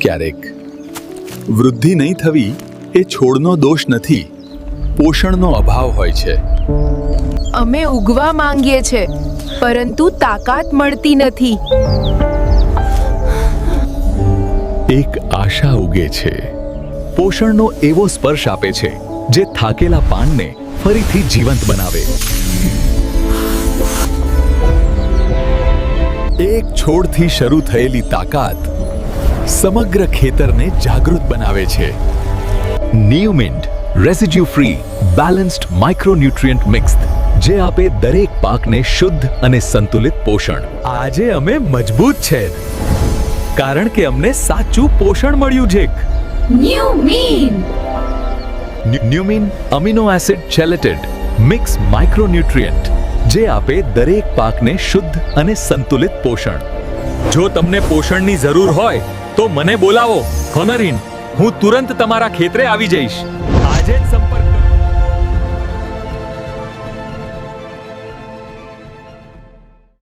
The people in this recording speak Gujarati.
ક્યારેક. વૃદ્ધિ નહીં થવી એ છોડનો દોષ નથી પોષણનો અભાવ હોય છે. અમે ઉગવા માંગીએ છે પરંતુ તાકાત મળતી નથી. એક આશા ઉગે છે. પોષણનો એવો સ્પર્શ આપે છે જે થાકેલા પાનને ફરીથી જીવંત બનાવે. એક છોડથી શરૂ થયેલી તાકાત સમગ્ર ખેતરને જાગૃત બનાવે છે. નિયુમિન્ટ residue free balanced micronutrient mix જે આપે દરેક પાકને શુદ્ધ અને સંતુલિત પોષણ. આજે અમે મજબૂત છે કારણ કે અમને સાચું પોષણ મળ્યું છે. ન્યૂ મીન ન્યુમિન amino acid chelated mix micronutrient જે આપે દરેક પાકને શુદ્ધ અને સંતુલિત પોષણ. જો તમને પોષણની જરૂર હોય તો મને બોલાવો. હોનરિન હું તુરંત તમારા ખેતરે આવી જઈશ. આજે જ